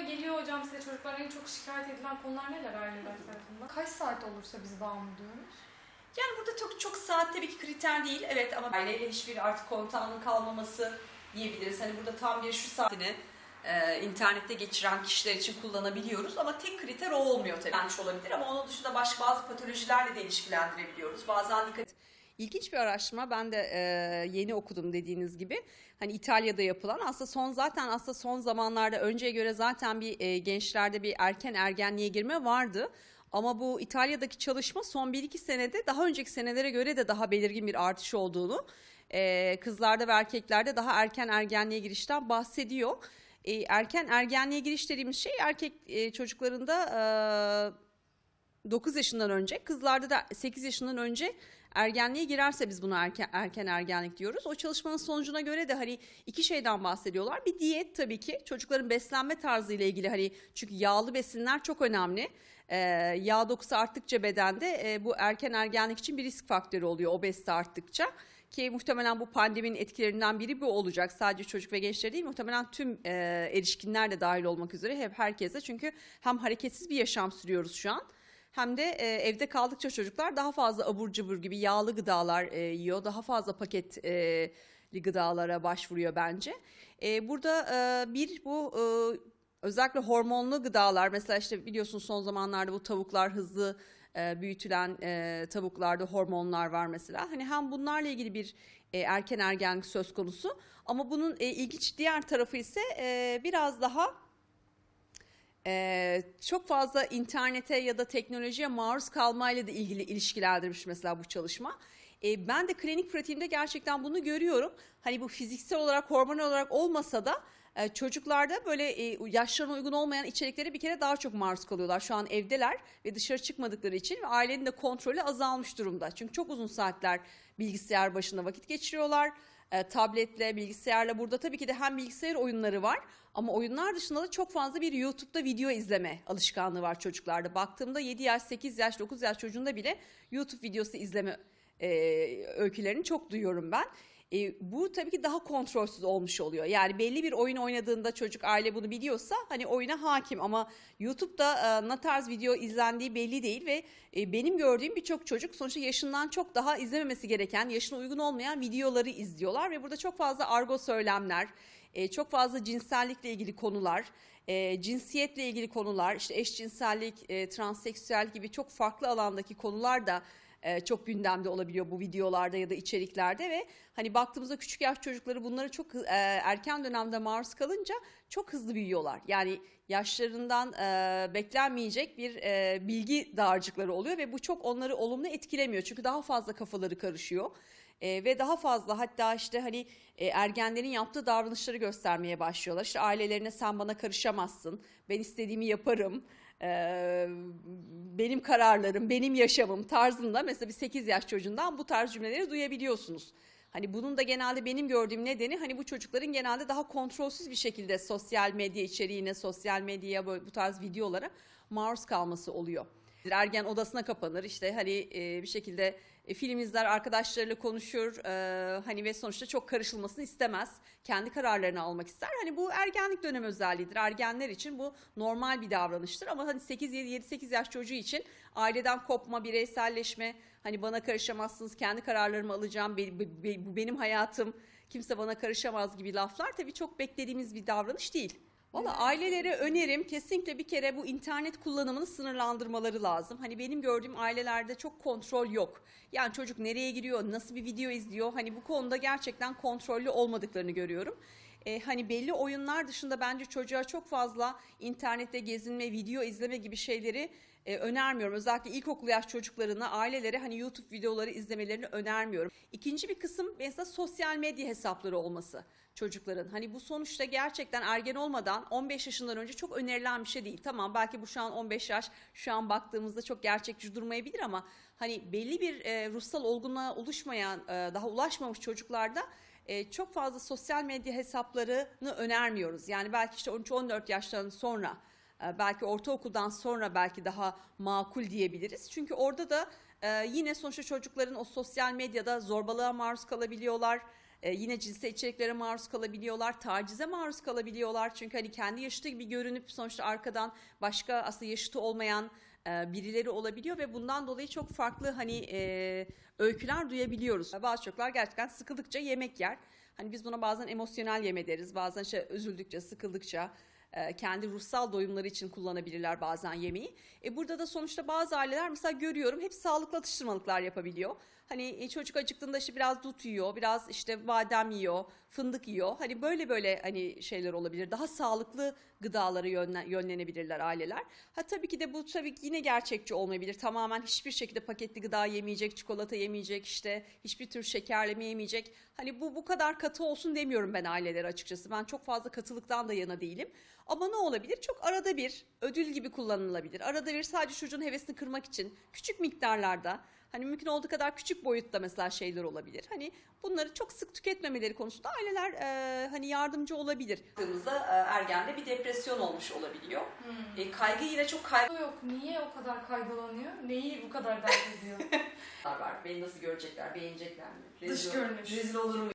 da geliyor hocam size çocuklar en çok şikayet edilen konular neler aileler tarafından? Kaç saat olursa biz bağımlı diyoruz? Yani burada çok çok saat tabii ki kriter değil. Evet ama aileyle hiçbir artık kontağının kalmaması diyebiliriz. Hani burada tam bir şu saatini e, internette geçiren kişiler için kullanabiliyoruz ama tek kriter o olmuyor tabii. Olabilir ama onun dışında başka bazı patolojilerle de ilişkilendirebiliyoruz. Bazen dikkat İlginç bir araştırma. Ben de e, yeni okudum dediğiniz gibi. Hani İtalya'da yapılan aslında son zaten aslında son zamanlarda önceye göre zaten bir e, gençlerde bir erken ergenliğe girme vardı. Ama bu İtalya'daki çalışma son 1-2 senede daha önceki senelere göre de daha belirgin bir artış olduğunu, e, kızlarda ve erkeklerde daha erken ergenliğe girişten bahsediyor. E, erken ergenliğe giriş dediğimiz şey erkek e, çocuklarında e, 9 yaşından önce, kızlarda da 8 yaşından önce ergenliğe girerse biz buna erken, erken ergenlik diyoruz. O çalışmanın sonucuna göre de hani iki şeyden bahsediyorlar. Bir diyet tabii ki çocukların beslenme tarzı ile ilgili hani çünkü yağlı besinler çok önemli. Ee, yağ dokusu arttıkça bedende e, bu erken ergenlik için bir risk faktörü oluyor obezite arttıkça. Ki muhtemelen bu pandeminin etkilerinden biri bu olacak. Sadece çocuk ve gençler değil muhtemelen tüm e, erişkinler de dahil olmak üzere hep herkese. Çünkü hem hareketsiz bir yaşam sürüyoruz şu an hem de e, evde kaldıkça çocuklar daha fazla abur cubur gibi yağlı gıdalar e, yiyor. Daha fazla paketli gıdalara başvuruyor bence. E, burada e, bir bu e, özellikle hormonlu gıdalar mesela işte biliyorsunuz son zamanlarda bu tavuklar hızlı e, büyütülen e, tavuklarda hormonlar var mesela. Hani hem bunlarla ilgili bir e, erken ergenlik söz konusu ama bunun e, ilginç diğer tarafı ise e, biraz daha ee, çok fazla internete ya da teknolojiye maruz kalmayla da ilgili ilişkilendirmiş mesela bu çalışma. Ee, ben de klinik pratiğimde gerçekten bunu görüyorum. Hani bu fiziksel olarak, hormonal olarak olmasa da e, çocuklarda böyle e, yaşlarına uygun olmayan içeriklere bir kere daha çok maruz kalıyorlar. Şu an evdeler ve dışarı çıkmadıkları için ve ailenin de kontrolü azalmış durumda. Çünkü çok uzun saatler bilgisayar başında vakit geçiriyorlar e, tabletle, bilgisayarla. Burada tabii ki de hem bilgisayar oyunları var ama oyunlar dışında da çok fazla bir YouTube'da video izleme alışkanlığı var çocuklarda. Baktığımda 7 yaş, 8 yaş, 9 yaş çocuğunda bile YouTube videosu izleme e, öykülerini çok duyuyorum ben. E, bu tabii ki daha kontrolsüz olmuş oluyor. Yani belli bir oyun oynadığında çocuk aile bunu biliyorsa hani oyuna hakim ama YouTube'da e, ne tarz video izlendiği belli değil ve e, benim gördüğüm birçok çocuk sonuçta yaşından çok daha izlememesi gereken, yaşına uygun olmayan videoları izliyorlar ve burada çok fazla argo söylemler, e, çok fazla cinsellikle ilgili konular, e, cinsiyetle ilgili konular, işte eşcinsellik, e, transseksüel gibi çok farklı alandaki konular da e, çok gündemde olabiliyor bu videolarda ya da içeriklerde ve hani baktığımızda küçük yaş çocukları bunları çok e, erken dönemde maruz kalınca çok hızlı büyüyorlar. Yani yaşlarından e, beklenmeyecek bir bilgi dağarcıkları oluyor ve bu çok onları olumlu etkilemiyor. Çünkü daha fazla kafaları karışıyor. E, ve daha fazla hatta işte hani e, ergenlerin yaptığı davranışları göstermeye başlıyorlar. İşte ailelerine sen bana karışamazsın, ben istediğimi yaparım, e, benim kararlarım, benim yaşamım tarzında mesela bir 8 yaş çocuğundan bu tarz cümleleri duyabiliyorsunuz. Hani bunun da genelde benim gördüğüm nedeni hani bu çocukların genelde daha kontrolsüz bir şekilde sosyal medya içeriğine, sosyal medyaya böyle bu tarz videolara maruz kalması oluyor. Ergen odasına kapanır işte hani e, bir şekilde e, film izler, arkadaşlarıyla konuşur e, hani ve sonuçta çok karışılmasını istemez. Kendi kararlarını almak ister. Hani bu ergenlik dönemi özelliğidir. Ergenler için bu normal bir davranıştır ama hani 8 7 7 8 yaş çocuğu için aileden kopma, bireyselleşme, hani bana karışamazsınız, kendi kararlarımı alacağım, bu benim hayatım, kimse bana karışamaz gibi laflar tabii çok beklediğimiz bir davranış değil. Valla ailelere önerim kesinlikle bir kere bu internet kullanımını sınırlandırmaları lazım. Hani benim gördüğüm ailelerde çok kontrol yok. Yani çocuk nereye giriyor, nasıl bir video izliyor hani bu konuda gerçekten kontrollü olmadıklarını görüyorum. Ee, hani belli oyunlar dışında bence çocuğa çok fazla internette gezinme, video izleme gibi şeyleri e, önermiyorum. Özellikle ilkokul yaş çocuklarına, ailelere hani YouTube videoları izlemelerini önermiyorum. İkinci bir kısım mesela sosyal medya hesapları olması çocukların. Hani bu sonuçta gerçekten ergen olmadan 15 yaşından önce çok önerilen bir şey değil. Tamam belki bu şu an 15 yaş şu an baktığımızda çok gerçekçi durmayabilir ama hani belli bir e, ruhsal olgunluğa oluşmayan, e, daha ulaşmamış çocuklarda e, çok fazla sosyal medya hesaplarını önermiyoruz. Yani belki işte 13-14 yaştan sonra e, belki ortaokuldan sonra belki daha makul diyebiliriz. Çünkü orada da e, yine sonuçta çocukların o sosyal medyada zorbalığa maruz kalabiliyorlar yine cinsel içeriklere maruz kalabiliyorlar, tacize maruz kalabiliyorlar. Çünkü hani kendi yaşıtı gibi görünüp sonuçta arkadan başka aslında yaşıtı olmayan e, birileri olabiliyor ve bundan dolayı çok farklı hani e, öyküler duyabiliyoruz. Bazı çocuklar gerçekten sıkıldıkça yemek yer. Hani biz buna bazen emosyonel yeme deriz, bazen işte üzüldükçe, sıkıldıkça e, kendi ruhsal doyumları için kullanabilirler bazen yemeği. E burada da sonuçta bazı aileler mesela görüyorum hep sağlıklı atıştırmalıklar yapabiliyor. Hani e, çocuk acıktığında işte biraz dut yiyor, biraz işte badem yiyor, fındık yiyor. Hani böyle böyle hani şeyler olabilir. Daha sağlıklı gıdalara yönlen- yönlenebilirler aileler. Ha tabii ki de bu tabii ki yine gerçekçi olmayabilir. Tamamen hiçbir şekilde paketli gıda yemeyecek, çikolata yemeyecek, işte hiçbir tür şekerleme yemeyecek. Hani bu bu kadar katı olsun demiyorum ben ailelere açıkçası. Ben çok fazla katılıktan da yana değilim. Ama ne olabilir? Çok arada bir ödül gibi kullanılabilir. Arada bir sadece çocuğun hevesini kırmak için küçük miktarlarda hani mümkün olduğu kadar küçük boyutta mesela şeyler olabilir. Hani bunları çok sık tüketmemeleri konusunda aileler e, hani yardımcı olabilir. Baktığımızda e, ergende bir depresyon olmuş olabiliyor. E, kaygı yine çok kaygı Yok niye o kadar kaygılanıyor? Neyi bu kadar dert ediyor? var. Beni nasıl görecekler, beğenecekler mi? Dış görünüş. Rezil olurum